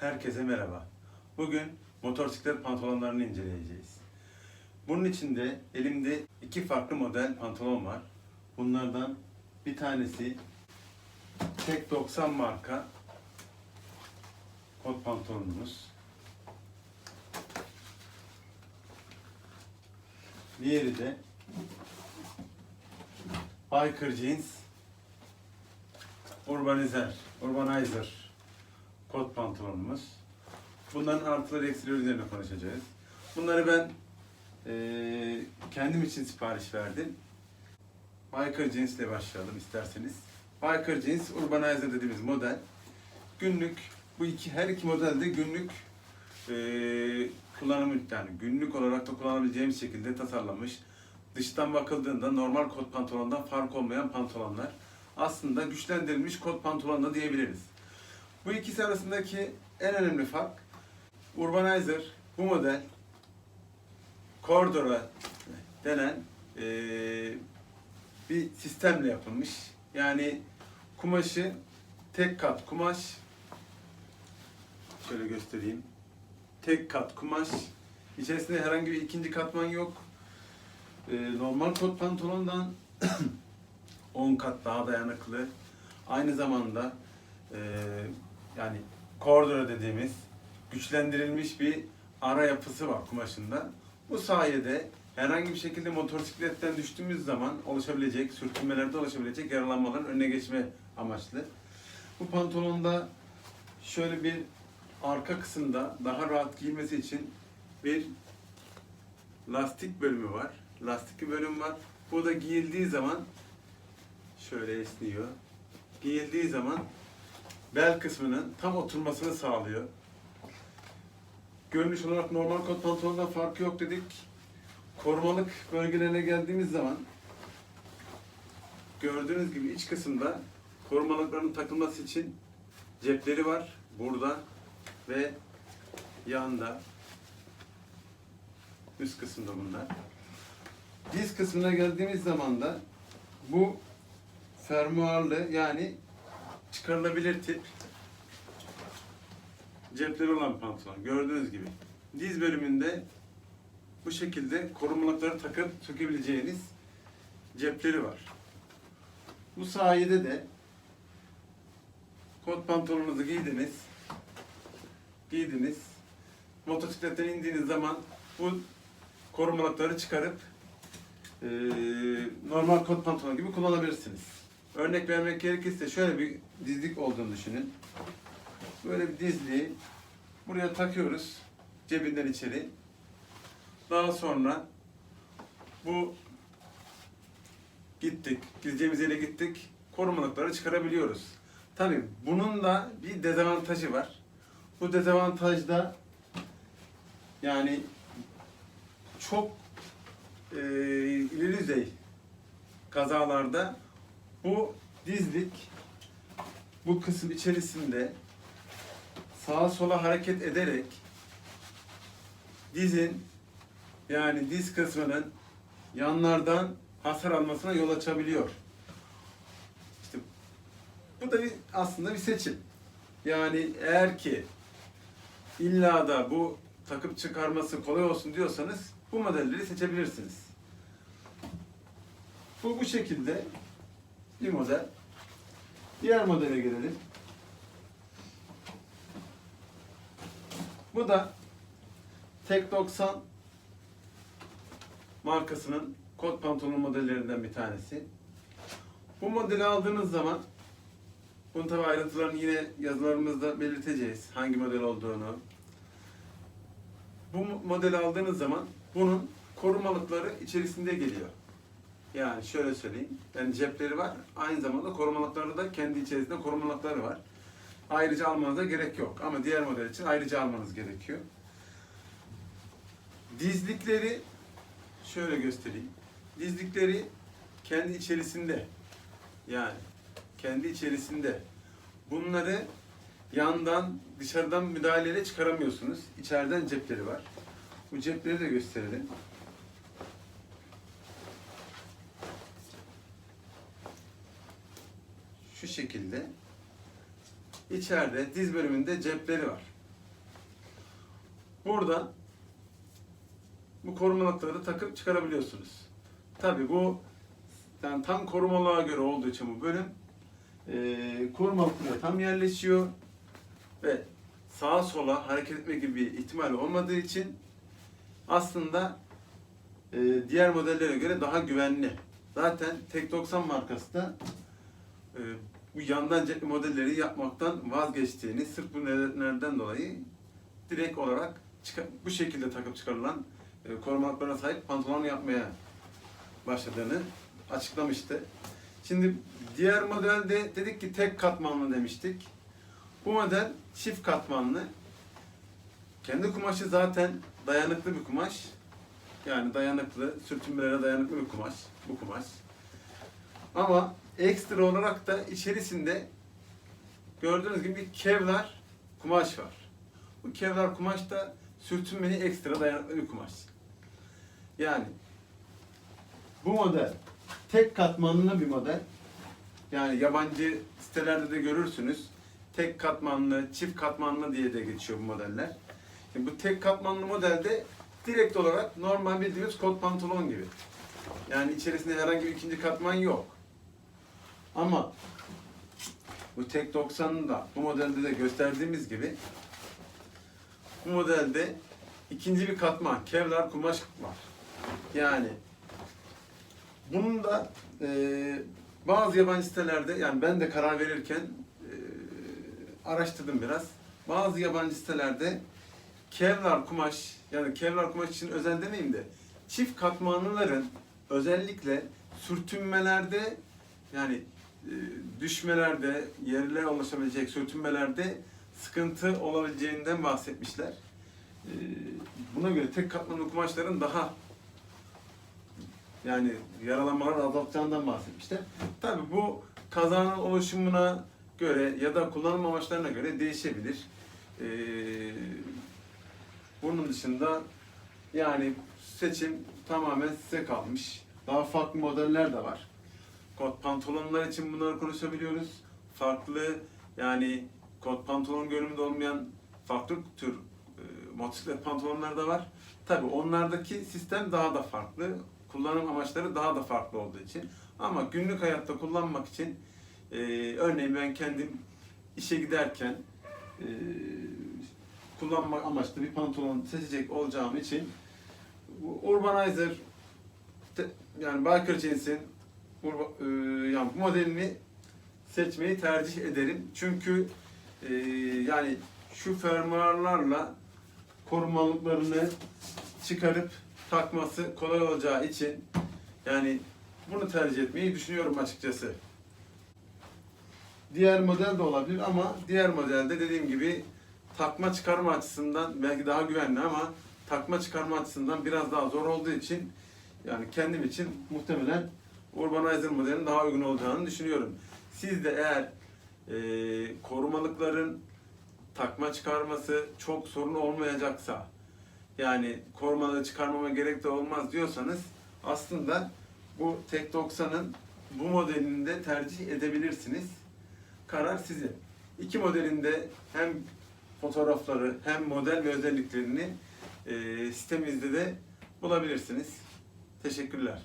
Herkese merhaba. Bugün motosiklet pantolonlarını inceleyeceğiz. Bunun içinde elimde iki farklı model pantolon var. Bunlardan bir tanesi Tek 90 marka kot pantolonumuz. Diğeri de Biker Jeans Urbanizer, Urbanizer kot pantolonumuz. Bunların artıları eksileri üzerine konuşacağız. Bunları ben eee, kendim için sipariş verdim. Biker Jeans ile başlayalım isterseniz. Biker Jeans Urbanizer dediğimiz model. Günlük, bu iki her iki modelde günlük eee kullanımı yani günlük olarak da kullanabileceğimiz şekilde tasarlanmış. Dıştan bakıldığında normal kot pantolondan fark olmayan pantolonlar. Aslında güçlendirilmiş kot pantolon da diyebiliriz. Bu ikisi arasındaki en önemli fark Urbanizer bu model Cordura denen eee, bir sistemle yapılmış. Yani kumaşı tek kat kumaş şöyle göstereyim. Tek kat kumaş. İçerisinde herhangi bir ikinci katman yok. Eee, normal kot pantolondan 10 kat daha dayanıklı. Aynı zamanda eee, yani kordura dediğimiz güçlendirilmiş bir ara yapısı var kumaşında. Bu sayede herhangi bir şekilde motosikletten düştüğümüz zaman oluşabilecek, sürtünmelerde oluşabilecek yaralanmaların önüne geçme amaçlı. Bu pantolonda şöyle bir arka kısımda daha rahat giyilmesi için bir lastik bölümü var. Lastik bir bölüm var. Bu da giyildiği zaman şöyle esniyor. Giyildiği zaman bel kısmının tam oturmasını sağlıyor. Görünüş olarak normal kot pantolondan farkı yok dedik. Korumalık bölgelerine geldiğimiz zaman gördüğünüz gibi iç kısımda korumalıkların takılması için cepleri var. Burada ve yanda üst kısımda bunlar. Diz kısmına geldiğimiz zaman da bu fermuarlı yani çıkarılabilir tip cepleri olan pantolon. Gördüğünüz gibi. Diz bölümünde bu şekilde korumalıkları takıp sökebileceğiniz cepleri var. Bu sayede de kot pantolonunuzu giydiniz. Giydiniz. Motosikletten indiğiniz zaman bu korumalıkları çıkarıp eee, normal kot pantolon gibi kullanabilirsiniz. Örnek vermek gerekirse şöyle bir dizlik olduğunu düşünün. Böyle bir dizliği buraya takıyoruz cebinden içeri. Daha sonra bu gittik, gideceğimiz yere gittik, korumalıkları çıkarabiliyoruz. Tabii bunun da bir dezavantajı var. Bu dezavantajda yani çok e, ileri düzey kazalarda bu dizlik bu kısım içerisinde sağa sola hareket ederek dizin yani diz kısmının yanlardan hasar almasına yol açabiliyor. İşte bu da bir, aslında bir seçim. Yani eğer ki illa da bu takıp çıkarması kolay olsun diyorsanız bu modelleri seçebilirsiniz. Bu bu şekilde bir model. Diğer modele gelelim. Bu da Tek 90 markasının kot pantolon modellerinden bir tanesi. Bu modeli aldığınız zaman bunun tabi ayrıntılarını yine yazılarımızda belirteceğiz. Hangi model olduğunu. Bu mo- modeli aldığınız zaman bunun korumalıkları içerisinde geliyor. Yani şöyle söyleyeyim. Yani cepleri var. Aynı zamanda korumalıkları da kendi içerisinde korumalıkları var. Ayrıca almanıza gerek yok. Ama diğer model için ayrıca almanız gerekiyor. Dizlikleri şöyle göstereyim. Dizlikleri kendi içerisinde yani kendi içerisinde bunları yandan dışarıdan müdahaleyle çıkaramıyorsunuz. İçeriden cepleri var. Bu cepleri de gösterelim. Şu şekilde içeride diz bölümünde cepleri var. Burada bu korumalıkları takıp çıkarabiliyorsunuz. Tabi bu yani tam korumalığa göre olduğu için bu bölüm e, korumalıklara tam yerleşiyor ve sağa sola hareket etme gibi bir ihtimal olmadığı için aslında e, diğer modellere göre daha güvenli. Zaten Tek 90 markası da e, bu yandan cepli modelleri yapmaktan vazgeçtiğini sırf bu nedenlerden dolayı direkt olarak bu şekilde takıp çıkarılan e, korumalıklara sahip pantolon yapmaya başladığını açıklamıştı. Şimdi diğer modelde dedik ki tek katmanlı demiştik. Bu model çift katmanlı. Kendi kumaşı zaten dayanıklı bir kumaş. Yani dayanıklı, sürtünmelere dayanıklı bir kumaş. Bu kumaş. Ama ekstra olarak da içerisinde gördüğünüz gibi kevlar kumaş var. Bu kevlar kumaş da sürtünmeli ekstra dayanıklı bir kumaş. Yani bu model tek katmanlı bir model. Yani yabancı sitelerde de görürsünüz. Tek katmanlı, çift katmanlı diye de geçiyor bu modeller. Şimdi bu tek katmanlı modelde direkt olarak normal bildiğimiz kot pantolon gibi. Yani içerisinde herhangi bir ikinci katman yok. Ama bu tek 90'ın da bu modelde de gösterdiğimiz gibi bu modelde ikinci bir katman kevlar kumaş var. Yani bunun da e, bazı yabancı sitelerde yani ben de karar verirken e, araştırdım biraz. Bazı yabancı sitelerde kevlar kumaş yani kevlar kumaş için özel demeyeyim de çift katmanlıların özellikle sürtünmelerde yani düşmelerde, yerlere ulaşabilecek sürtünmelerde sıkıntı olabileceğinden bahsetmişler. E, Buna göre tek katmanlı kumaşların daha yani yaralanmalar azaltacağından bahsetmişler. Tabi bu kazanın oluşumuna göre ya da kullanım amaçlarına göre değişebilir. Ee, bunun dışında yani seçim tamamen size kalmış. Daha farklı modeller de var. Kot pantolonlar için bunları konuşabiliyoruz. Farklı yani kot pantolon görünümde olmayan farklı tür e, motosiklet pantolonlar da var. Tabi onlardaki sistem daha da farklı. Kullanım amaçları daha da farklı olduğu için. Ama günlük hayatta kullanmak için e, örneğin ben kendim işe giderken e, kullanmak amaçlı bir pantolon seçecek olacağım için Urbanizer yani biker e, yani bu modelini seçmeyi tercih ederim. Çünkü e, yani şu fermuarlarla korumalıklarını çıkarıp takması kolay olacağı için yani bunu tercih etmeyi düşünüyorum açıkçası. Diğer model de olabilir ama diğer modelde dediğim gibi takma çıkarma açısından belki daha güvenli ama takma çıkarma açısından biraz daha zor olduğu için yani kendim için muhtemelen Urbanizer modelinin daha uygun olacağını düşünüyorum. Siz de eğer e, korumalıkların takma çıkarması çok sorun olmayacaksa yani korumaları çıkarmama gerek de olmaz diyorsanız aslında bu Tek 90'ın bu modelini de tercih edebilirsiniz. Karar sizin. İki modelinde hem fotoğrafları hem model ve özelliklerini e, sitemizde de bulabilirsiniz. Teşekkürler.